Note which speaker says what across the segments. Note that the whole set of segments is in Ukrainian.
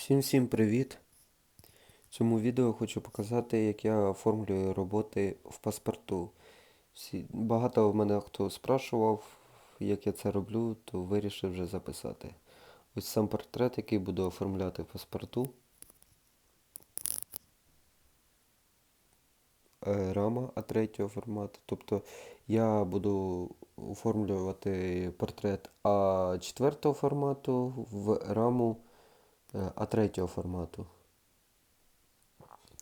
Speaker 1: Всім всім привіт! В цьому відео хочу показати, як я оформлюю роботи в паспорту. Всі, багато в мене хто спрашував, як я це роблю, то вирішив вже записати. Ось сам портрет, який буду оформляти в паспорту. Е, Рама А3 формату. Тобто я буду оформлювати портрет А4 формату в раму е, А3 формату.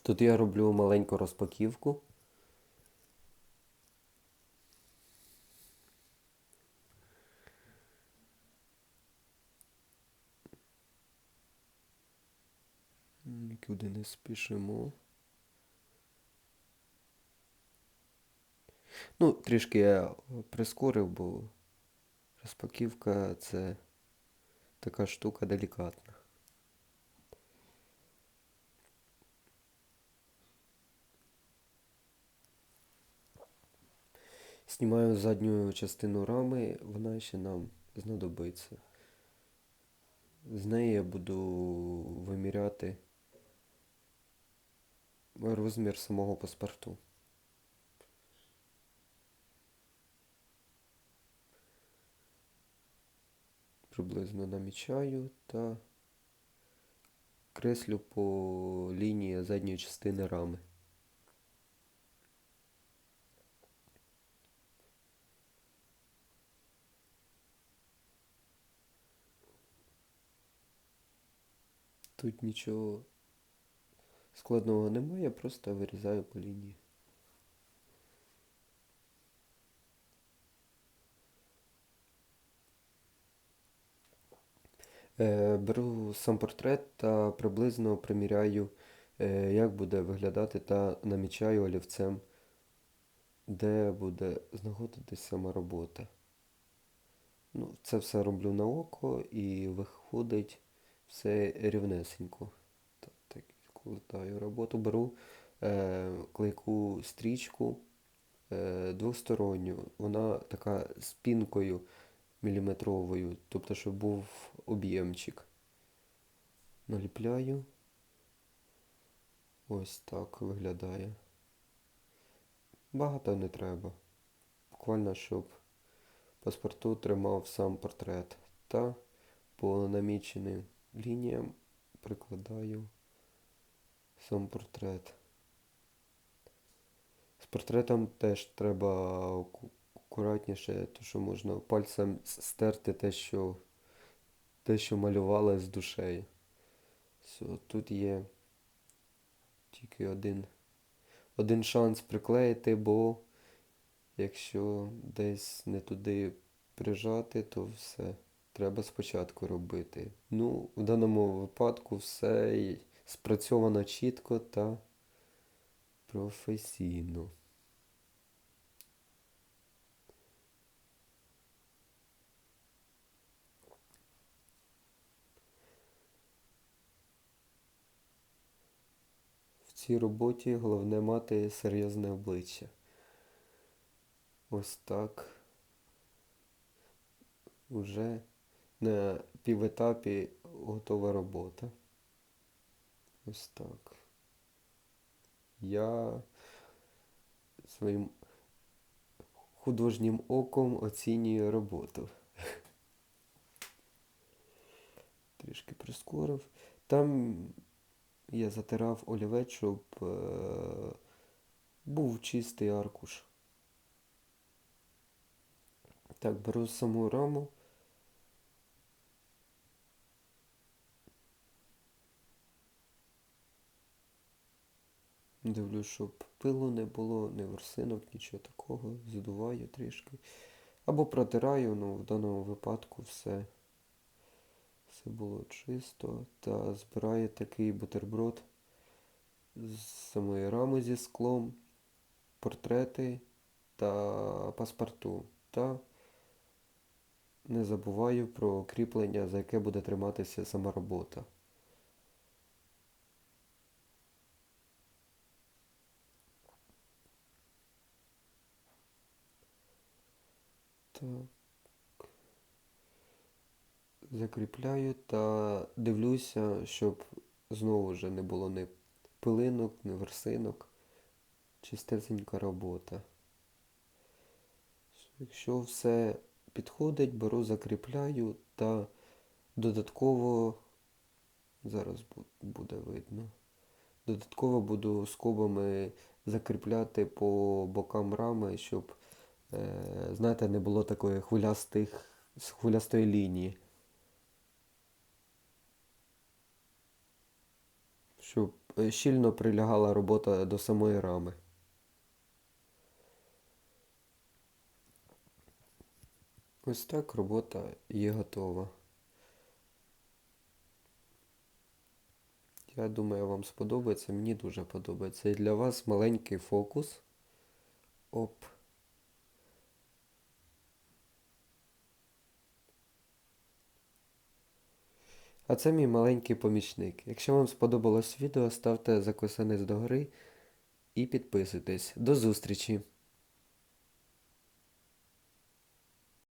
Speaker 1: Тут я роблю маленьку розпаківку. Нікуди не спішимо. Ну, трішки я прискорив, бо розпаківка це така штука делікатна. Знімаю задню частину рами, вона ще нам знадобиться. З неї я буду виміряти розмір самого паспорту. Приблизно намічаю та креслю по лінії задньої частини рами. Тут нічого складного немає, просто вирізаю по лінії. Е, Беру сам портрет та приблизно приміряю, е, як буде виглядати та намічаю олівцем, де буде знаходитись сама робота. Ну, це все роблю на око і виходить все рівнесенько. Так, роботу. Беру е, клейку стрічку е, двосторонню. Вона така з міліметровою, тобто, щоб був об'ємчик. Наліпляю. Ось так виглядає. Багато не треба. Буквально, щоб паспорту тримав сам портрет. Та по наміченим лініям прикладаю сам портрет. З портретом теж треба акуратніше, то що можна пальцем стерти те, що, те, що малювали з душею. Все, тут є тільки один, один шанс приклеїти, бо якщо десь не туди прижати, то все. Треба спочатку робити. Ну, в даному випадку все спрацьовано чітко та професійно. Цій роботі головне мати серйозне обличчя. Ось так. Уже на піветапі готова робота. Ось так. Я своїм художнім оком оцінюю роботу. Трішки прискорив. Там я затирав олівець, щоб е, був чистий аркуш. Так, беру саму раму. Дивлюсь, щоб пилу не було, не ворсинок, нічого такого. Здуваю трішки. Або протираю, ну в даному випадку все, все було чисто. Та збираю такий бутерброд з самої рами зі склом, портрети та паспорту. Та не забуваю про кріплення, за яке буде триматися сама робота. Так. закріпляю та дивлюся, щоб знову ж не було ні пилинок, ні версинок. Чистесенька робота. Якщо все підходить, беру, закріпляю та додатково, зараз буде видно, додатково буду скобами закріпляти по бокам рами, щоб, знаєте, не було такої хвилястих, хвилястої лінії. Щоб е, щільно прилягала робота до самої рами. Ось так робота є готова. Я думаю, вам сподобається. Мені дуже подобається. І для вас маленький фокус. Оп. А це мій маленький помічник. Якщо вам сподобалось відео, ставте закосанець догори і підписуйтесь. До зустрічі!